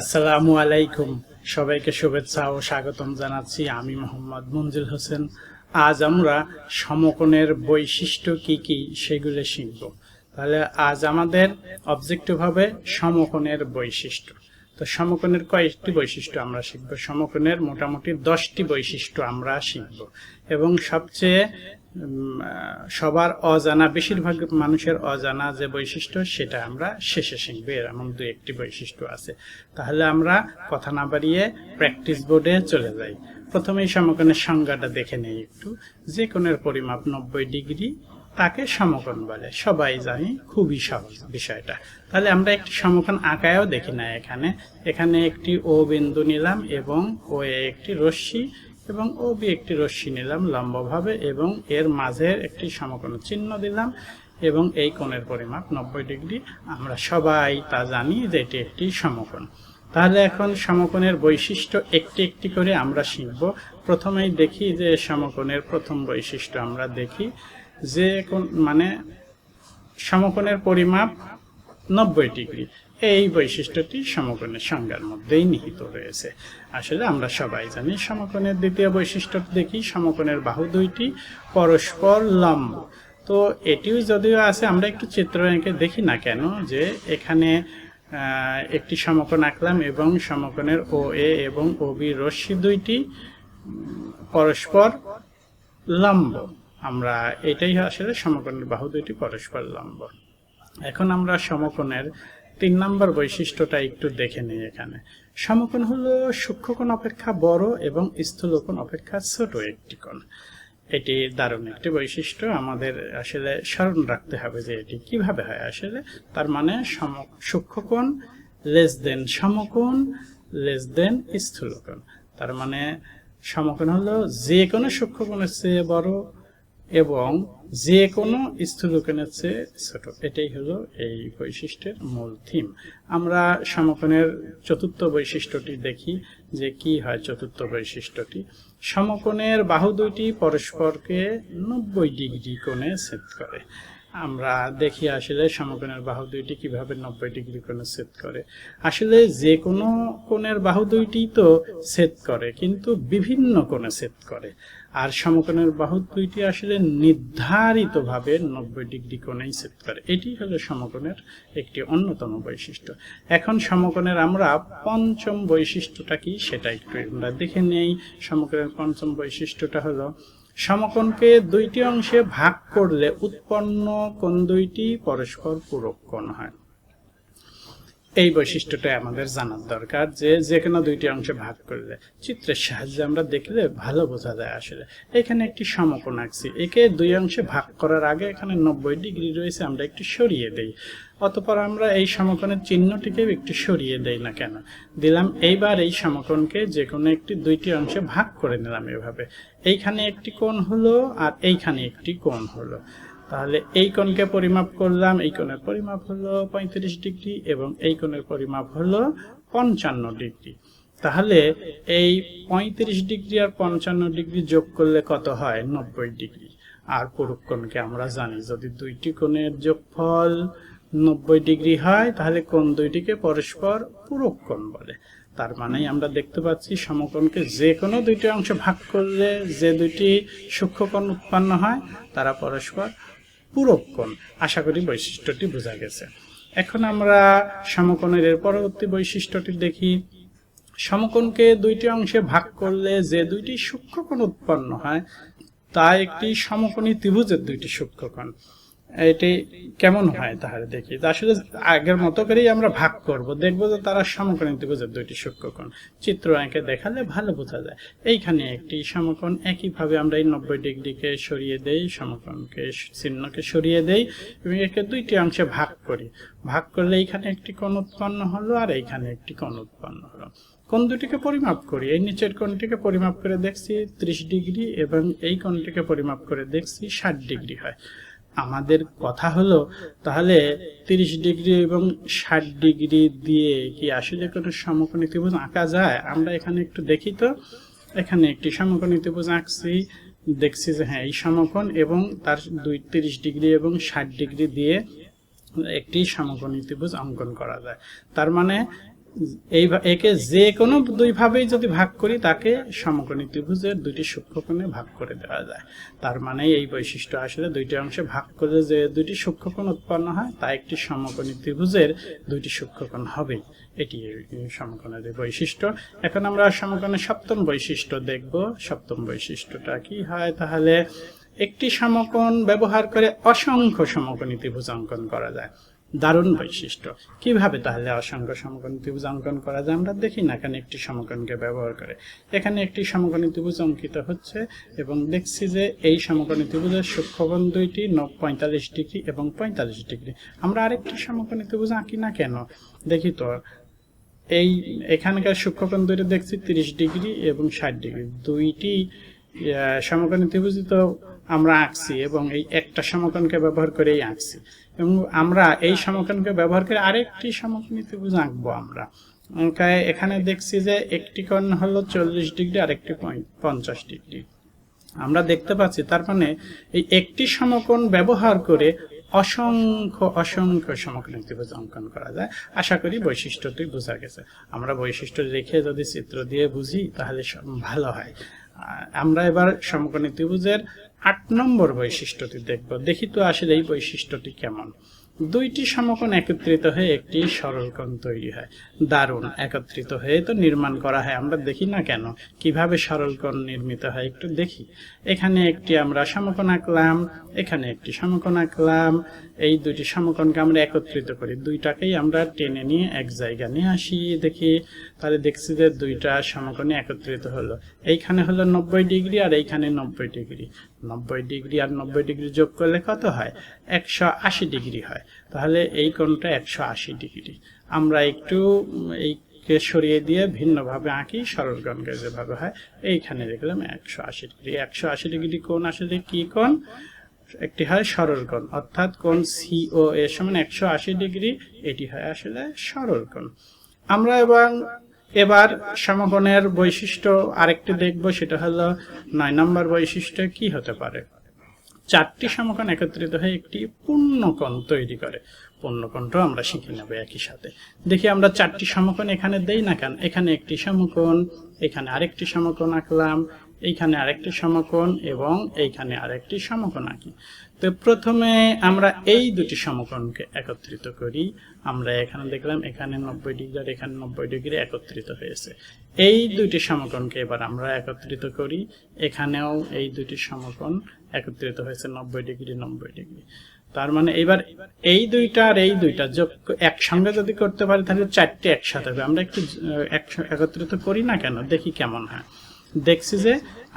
আসসালামু আলাইকুম। সবাইকে শুভেচ্ছা ও স্বাগতম জানাচ্ছি আমি মোহাম্মদ মঞ্জুল হোসেন। আজ আমরা সমকোণের বৈশিষ্ট্য কি কি সেগুলো শিখব। তাহলে আজ আমাদের অবজেক্টিভ হবে সমকোণের বৈশিষ্ট্য। তো সমকোণের কয়েকটি বৈশিষ্ট্য আমরা শিখব। সমকোণের মোটামুটি দশটি বৈশিষ্ট্য আমরা শিখব। এবং সবচেয়ে সবার অজানা, বেশিরভাগ মানুষের অজানা যে বৈশিষ্ট্য, সেটা আমরা শেষে শিখব। এমন দু একটি বৈশিষ্ট্য আছে। তাহলে আমরা কথা না বাড়িয়ে প্র্যাকটিস বোর্ডে চলে যাই। প্রথমেই সমকোণের সংজ্ঞাটা দেখে নেই একটু। যে কোণের পরিমাপ নব্বই ডিগ্রি, তাকে সমকোণ বলে। সবাই জানি খুবই সহজ বিষয়টা। তাহলে আমরা একটি সমকোণ আঁকায়ও দেখি না এখানে। এখানে একটি ও বিন্দু নিলাম এবং ও একটি রশ্মি এবং ও বি একটি রশ্মি নিলাম লম্বভাবে এবং এর মাঝে একটি সমকোণ চিহ্ন দিলাম এবং এই কোণের পরিমাপ নব্বই ডিগ্রি। আমরা সবাই তা জানি যে এটি একটি সমকোণ। তাহলে এখন সমকোণের বৈশিষ্ট্য একটি একটি করে আমরা শিখব। প্রথমেই দেখি যে সমকোণের প্রথম বৈশিষ্ট্য আমরা দেখি যে কোন মানে সমকোণের পরিমাপ নব্বই ডিগ্রি। এই বৈশিষ্ট্যটি সমকোণের সংজ্ঞার মধ্যেই নিহিত রয়েছে। আসলে আমরা সবাই জানি সমকোণের দ্বিতীয় বৈশিষ্ট্য দেখি, সমকোণের বাহু দুইটি, পরস্পর লম্ব। তো এটিও যদিও আছে, আমরা একটু চিত্র এঁকে দেখি না কেন যে এখানে একটি সমকোণ আঁকলাম এবং সমকোণের ও এ এবং ও বি রশ্মি দুইটি, পরস্পর লম্ব। আমরা এটাই আসলে সমকোণের বাহু দুইটি, পরস্পর লম্ব। এখন আমরা সমকোণের তিন নম্বর বৈশিষ্ট্যটা একটু দেখে নিই এখানে। সমকোণ হলো সূক্ষ্মকোণ অপেক্ষা বড় এবং স্থূলকোণ অপেক্ষা ছোট একটি কোণ। এটি দারুণ একটি বৈশিষ্ট্য। আমাদের আসলে স্মরণ রাখতে হবে যে এটি কীভাবে হয় আসলে। তার মানে সম সূক্ষ্মকোণ লেস দেন সমকোণ লেস দেন স্থূলকোণ। তার মানে সমকোণ হলো যে কোনো সূক্ষ্মকোণের চেয়ে বড় এবং যে কোনো স্থূলকণের চেয়ে ছোট। এটাই হলো এই বৈশিষ্ট্যের মূল থিম আমরা সমকোণের চতুর্থ বৈশিষ্ট্যটি দেখি যে কি হয় চতুর্থ বৈশিষ্ট্যটি। সমকোণের বাহু দুইটি পরস্পরকে নব্বই ডিগ্রি কোণে ছেদ করে। আমরা দেখি আসলে সমকোণের বাহু দুইটি কীভাবে নব্বই ডিগ্রি কোণে ছেদ করে। আসলে যে কোনো কোণের বাহু দুইটি তো ছেদ করে, কিন্তু বিভিন্ন কোণে ছেদ করে। আর সমকোণের বাহু দুইটি আসলে নির্ধারিতভাবে নব্বই ডিগ্রি কোণেই ছেদ করে। এটি হলো সমকোণের একটি অন্যতম বৈশিষ্ট্য। এখন সমকোণের আমরা পঞ্চম বৈশিষ্ট্যটা কি সেটা একটু আমরা দেখে নেই। সমকোণের পঞ্চম বৈশিষ্ট্যটা হলো সমকোণকে দুইটি অংশে ভাগ করলে উৎপন্ন কোন দুইটি পরস্পর পূরক কোণ হয়। এই বৈশিষ্ট্যটাই আমাদের জানার দরকার যে যে কোনো দুইটি অংশে ভাগ করলে। চিত্রের সাহায্যে আমরা দেখলে ভালো বোঝা যায় আসলে। এখানে একটি সমকোণ আঁকছি। একে দুই অংশে ভাগ করার আগে এখানে নব্বই ডিগ্রি রয়েছে, আমরা একটু সরিয়ে দেই। অতপর আমরা এই সমকোণের চিহ্নটিকে একটু সরিয়ে দেই না কেন? দিলাম এইবার এই সমকোণকে যে কোনো একটি দুইটি অংশে ভাগ করে নিলাম এভাবে। এইখানে একটি কোণ হলো আর এইখানে একটি কোণ হলো। তাহলে এই কোণকে পরিমাপ করলাম, এই কোণের পরিমাপ হলো পঁয়ত্রিশ ডিগ্রি এবং এই কোণের পরিমাপ হলো পঞ্চান্ন ডিগ্রি। তাহলে এই পঁয়ত্রিশ ডিগ্রি আর পঞ্চান্ন ডিগ্রি যোগ করলে কত হয়? নব্বই ডিগ্রি। আর কোণকে আমরা জানি, যদি দুইটি কোণের যোগফল নব্বই ডিগ্রি হয়, তাহলে কোণ দুইটিকে পরস্পর পূরক কোণ বলে। তার মানেই আমরা দেখতে পাচ্ছি সমকোণকে যে কোনো দুইটি অংশ ভাগ করলে যে দুইটি সূক্ষ্মকোণ উৎপন্ন হয়, তারা পরস্পর পূরক কোণ আশা করি বৈশিষ্ট্যটি বোঝা গেছে। এখন আমরা সমকোণের এর পরবর্তী বৈশিষ্ট্যটি দেখি। সমকোণকে দুইটি অংশে ভাগ করলে যে দুইটি সূক্ষ্মকোণ উৎপন্ন হয়, তা একটি সমকোণী ত্রিভুজের দুইটি সূক্ষ্মকোণ। এটি কেমন হয় তাহলে দেখি। আসলে আগের মতো করেই আমরা ভাগ করব। দেখব যে তারা সমকোণী ত্রিভুজের দুইটি সূক্ষ্মকোণ। চিত্র এঁকে দেখালে ভালো বোঝা যায়। এইখানে একটি সমকোণ, একইভাবে আমরা এই নব্বই ডিগ্রিকে সরিয়ে দেই, সমকোণকে চিহ্নকে সরিয়ে দেই এবং একে দুইটি অংশে ভাগ করি। ভাগ করলে এইখানে একটি কোণ উৎপন্ন হলো আর এইখানে একটি কোণ উৎপন্ন হলো। কোণ দুটিকে পরিমাপ করি। এই নিচের কোণটিকে পরিমাপ করে দেখছি ত্রিশ ডিগ্রি এবং এই কোণটিকে পরিমাপ করে দেখছি ষাট ডিগ্রি হয়। আমাদের কথা হলো, তাহলে তিরিশ ডিগ্রি এবং ষাট ডিগ্রি দিয়ে কি আসলে কোনো সমকোণী ত্রিভুজ আঁকা যায়? আমরা এখানে একটু দেখি তো। এখানে একটি সমকোণী ত্রিভুজ আঁকছি, দেখছি যে হ্যাঁ এই সমকোণ এবং তার দুই তিরিশ ডিগ্রি এবং ষাট ডিগ্রি দিয়ে একটি সমকোণী ত্রিভুজ অঙ্কন করা যায়। তার মানে এই একে যে কোনো দুই ভাবেই যদি ভাগ করি, তাকে সমকোণী ত্রিভুজের দুইটি সূক্ষ্মকোণে ভাগ করে দেওয়া যায়। তার মানে এই বৈশিষ্ট্য আসলে দুইটি অংশে ভাগ করে যে দুইটি সূক্ষ্মকোণ উৎপন্ন হয়, তা একটি সমকোণী ত্রিভুজের দুইটি সূক্ষ্মকোণ হবে। এটি সমকোণের বৈশিষ্ট্য। এখন আমরা সমকোণের সপ্তম বৈশিষ্ট্য দেখব। সপ্তম বৈশিষ্ট্যটা কি হয়? তাহলে একটি সমকোণ ব্যবহার করে অসংখ্য সমকোণী ত্রিভুজ অঙ্কন করা যায়। দারুণ বৈশিষ্ট্য। কীভাবে তাহলে অসংখ্য সমকোণী ত্রিভুজ অঙ্কন করা যায়? আমরা দেখি না এখানে একটি সমকোণকে ব্যবহার করে। এখানে একটি সমকোণী ত্রিভুজ অঙ্কিত হচ্ছে এবং দেখছি যে এই সমকোণী ত্রিভুজের সূক্ষ্মকোণ দুইটি পঁয়তাল্লিশ ডিগ্রি এবং পঁয়তাল্লিশ ডিগ্রি। আমরা আরেকটি সমকোণী ত্রিভুজ আঁকি না কেন? দেখি তো, এই এখানকার সূক্ষ্মকোণ দুইটা দেখছি তিরিশ ডিগ্রি এবং ষাট ডিগ্রি। দুইটি সমকোণী ত্রিভুজ তো আমরা আঁকছি এবং এই একটা সমকোণকে ব্যবহার করেই আঁকছি। এবং আমরা এই সমকোণকে ব্যবহার করে আরেকটি সমকোণী ত্রিভুজ আঁকবো আমরা। এখানে দেখছি যে একটি কোণ হলো চল্লিশ ডিগ্রি আর একটি পঞ্চাশ ডিগ্রি। আমরা দেখতে পাচ্ছি তার মানে এই একটি সমকোণ ব্যবহার করে অসংখ্য অসংখ্য সমকোণ ত্রিভুজ অঙ্কন করা যায়। আশা করি বৈশিষ্ট্যটি বোঝা গেছে। আমরা বৈশিষ্ট্য রেখে যদি চিত্র দিয়ে বুঝি, তাহলে ভালো হয়। আমরা এবার সমকোণী ত্রিভুজের আট নম্বর বৈশিষ্ট্যটি দেখব। দেখি তো আসলে এই বৈশিষ্ট্যটি কেমন। দুইটি সমকোণ একত্রিত হয়ে একটি সরলকোণ তৈরি হয়। দারুণ একত্রিত হয়ে তো নির্মাণ করা হয়। আমরা দেখি না কেন? কীভাবে সরলকোণ নির্মিত হয় একটু দেখি। এখানে একটি আমরা সমকোণ আঁকলাম, এখানে একটি সমকোণ আঁকলাম। এই দুইটি সমকোণকে আমরা একত্রিত করি। দুইটাকেই আমরা টেনে নিয়ে এক জায়গা নিয়ে আসি, দেখি। তাহলে দেখছি যে দুইটা সমকোণে একত্রিত হলো। এইখানে হলো নব্বই ডিগ্রি আর এইখানে নব্বই ডিগ্রি। নব্বই ডিগ্রি আর নব্বই ডিগ্রি যোগ করলে কত হয়? একশো আশি ডিগ্রি হয়। তাহলে এই কোণটা একশো আশি ডিগ্রি। আমরা একটু উম, এইকে সরিয়ে দিয়ে ভিন্নভাবে আঁকি সরলকোণকে যেভাবে হয় এইখানে দেখলাম একশো আশি ডিগ্রি। একশো আশি ডিগ্রি কোণ আসলে কি কোণ? একটি হয় সরল কোণ অর্থাৎ কোণ সিও এর সমান একশো আশি ডিগ্রি এটি হয় আসলে সরল কোণ। আমরা এবং এবার সমকোণের বৈশিষ্ট্য আরেকটি দেখব সেটা হলো নয় নম্বর বৈশিষ্ট্য কি হতে পারে? চারটি সমকোণ একত্রিত হয়ে একটি পূর্ণকোণ তৈরি করে। পূর্ণকোণটাও আমরা শিখে নেব একই সাথে। দেখি আমরা চারটি সমকোণ এখানে দেই না কেন? এখানে একটি সমকোণ, এখানে আরেকটি সমকোণ আঁকলাম, এইখানে আরেকটি সমকোণ এবং এইখানে আরেকটি সমকোণ আঁকি। তো প্রথমে আমরা এই দুটি সমকোণকে একত্রিত করি। আমরা এখানে দেখলাম এখানে নব্বই ডিগ্রি আর এখানে নব্বই ডিগ্রি একত্রিত হয়েছে। এই দুটি সমকোণকে এবার আমরা একত্রিত করি। এখানেও এই দুটি সমকোণ একত্রিত হয়েছে নব্বই ডিগ্রি নব্বই ডিগ্রি। তার মানে এবার এই দুইটা আর এই দুইটা যোগ একসঙ্গে যদি করতে পারি, তাহলে চারটে একসাথে হবে। আমরা একটু একত্রিত করি না কেন? দেখি কেমন হয়। দেখছি যে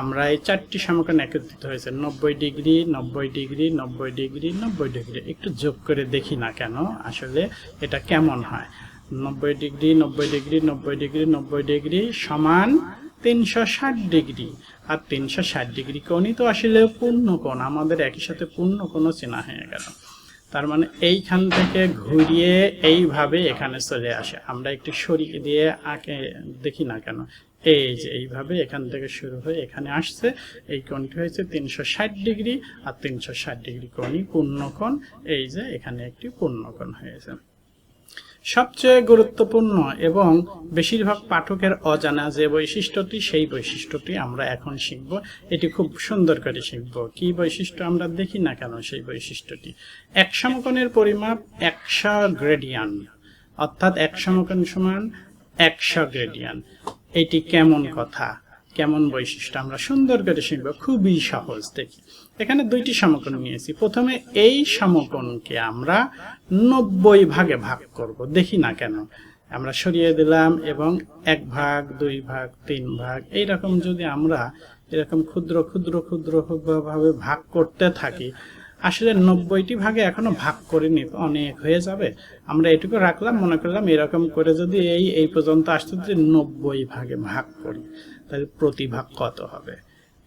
আমরা এই চারটি সমকোণ একত্রিত হয়েছে। নব্বই ডিগ্রি নব্বই ডিগ্রি নব্বই ডিগ্রি নব্বই ডিগ্রি। একটু যোগ করে দেখি না কেন? আসলে এটা কেমন হয়? নব্বই ডিগ্রি নব্বই ডিগ্রি নব্বই ডিগ্রি নব্বই ডিগ্রি সমান তিনশো ষাট ডিগ্রি। আর তিনশো ষাট ডিগ্রি কোণই তো আসলে পূর্ণ কোণ, আমাদের একই সাথে পূর্ণ কোণও চেনা হয়ে গেল। তার মানে এইখান থেকে ঘুরিয়ে এইভাবে এখানে চলে আসে। আমরা একটু সরিয়ে দিয়ে আঁকে, দেখি না কেন, এই যে এইভাবে এখান থেকে শুরু হয়ে এখানে আসছে, এই কোণটি হয়েছে তিনশো ষাট ডিগ্রি, আর তিনশো ষাট ডিগ্রি কোণই পূর্ণকোণ এই যে এখানে একটি পূর্ণকোণ হয়েছে। সবচেয়ে গুরুত্বপূর্ণ এবং বেশিরভাগ পাঠকের অজানা যে বৈশিষ্ট্যটি, সেই বৈশিষ্ট্যটি আমরা এখন শিখব। এটি খুব সুন্দর করে শিখব। কি বৈশিষ্ট্য আমরা দেখি না কেন সেই বৈশিষ্ট্যটি? এক সমকোণের পরিমাপ একশো গ্রেডিয়ান, অর্থাৎ এক সমকোণ সমান একশো গ্রেডিয়ান। এটি কেমন কথা? কেমন বৈশিষ্ট্য? আমরা সুন্দর করে শিখব, খুবই সহজ। দেখি, এখানে দুইটি সমকোণ নিয়েছি। প্রথমে এই সমকোণকে আমরা নব্বই ভাগে ভাগ করব। দেখি না কেন। আমরা সরিয়ে দিলাম এবং এক ভাগ, দুই ভাগ, তিন ভাগ এই রকম যদি আমরা এরকম ক্ষুদ্র ক্ষুদ্র ক্ষুদ্র ভাবে ভাগ করতে থাকি আসলে নব্বইটি ভাগে এখনও ভাগ করিনি, অনেক হয়ে যাবে। আমরা এটুকু রাখলাম, মনে করলাম এরকম করে যদি এই এই পর্যন্ত আসতে যদি নব্বই ভাগে ভাগ করি, তাহলে প্রতি ভাগ কত হবে?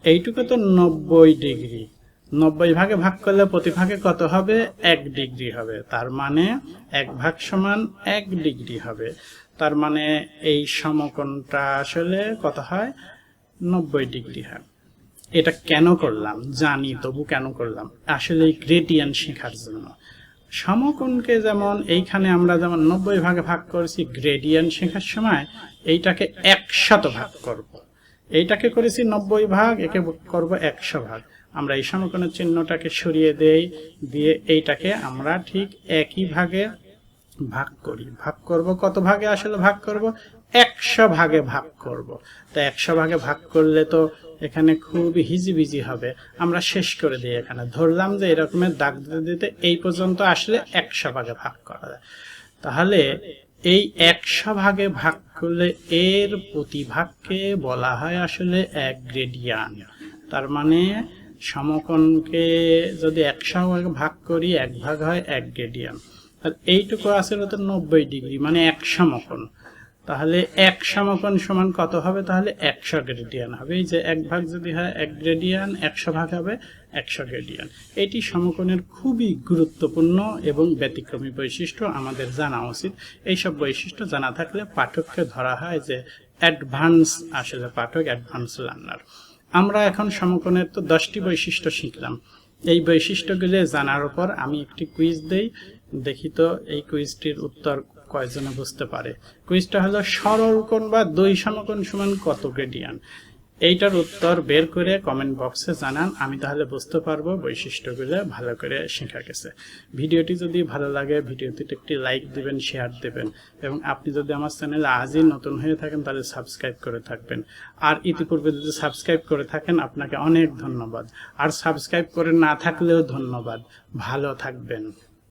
এইটুকু তো নব্বই ডিগ্রি। নব্বই ভাগে ভাগ করলে প্রতি ভাগে কত হবে? এক ডিগ্রি হবে। তার মানে এক ভাগ সমান এক ডিগ্রি হবে। তার মানে এই সমকোণটা আসলে কত হয়? নব্বই ডিগ্রি হয়। এটা কেন করলাম, জানি, তবু কেন করলাম, আসলে এই গ্রেডিয়ান শেখার জন্য সমকোণকে যেমন এইখানে আমরা যেমন নব্বই ভাগে ভাগ করেছি গ্রেডিয়ান শেখার সময় এইটাকে একশত ভাগ করব। এইটাকে করেছি নব্বই ভাগ, একে করব একশো ভাগ আমরা এই সমকোণের চিহ্নটাকে সরিয়ে দেই, দিয়ে এইটাকে আমরা ঠিক একই ভাগে ভাগ করি। ভাগ করব, কত ভাগে আসলে ভাগ করব? একশো ভাগে ভাগ করব। তো একশো ভাগে ভাগ করলে তো এখানে খুবই হিজিবিজি হবে। আমরা শেষ করে দিই এখানে। ধরলাম যে এরকমের দাগ দিতে দিতে এই পর্যন্ত আসলে একশো ভাগে ভাগ করা যায়। তাহলে এই একশো ভাগে ভাগ করলে এর প্রতিভাগকে বলা হয় আসলে এক গ্রেডিয়ান তার মানে সমকোণকে যদি একশো ভাগে ভাগ করি, এক ভাগ হয় এক গ্রেডিয়ান আর এইটুকু আছে হলো তো নব্বই ডিগ্রি মানে এক সমকোণ। তাহলে এক সমকোণ সমান কত হবে? তাহলে একশো গ্রেডিয়ান হবে। এই যে এক ভাগ যদি হয় এক গ্রেডিয়ান একশো ভাগ হবে একশো গ্রেডিয়ান এটি সমকোণের খুবই গুরুত্বপূর্ণ এবং ব্যতিক্রমী বৈশিষ্ট্য আমাদের জানা উচিত। এইসব বৈশিষ্ট্য জানা থাকলে পাঠককে ধরা হয় যে অ্যাডভান্স আসলে পাঠক, অ্যাডভান্স লার্নার। আমরা এখন সমকোণের তো দশটি বৈশিষ্ট্য শিখলাম। এই বৈশিষ্ট্যগুলি জানার উপর আমি একটি কুইজ দেই। দেখি তো এই কুইজটির উত্তর কয়জনে বুঝতে পারে? কুইজটা হলো সরল কোণ বা দুই সমকোণ সমান কত গ্রেডিয়ান এইটার উত্তর বের করে কমেন্ট বক্সে জানান, আমি তাহলে বুঝতে পারব বৈশিষ্ট্যগুলো ভালো করে শেখা গেছে। ভিডিওটি যদি ভালো লাগে ভিডিওটিতে একটি লাইক দিবেন শেয়ার দেবেন এবং আপনি যদি আমার চ্যানেলে আজই নতুন হয়ে থাকেন, তাহলে সাবস্ক্রাইব করে থাকবেন। আর ইতিপূর্বে যদি সাবস্ক্রাইব করে থাকেন, আপনাকে অনেক ধন্যবাদ। আর সাবস্ক্রাইব করে না থাকলেও ধন্যবাদ। ভালো থাকবেন।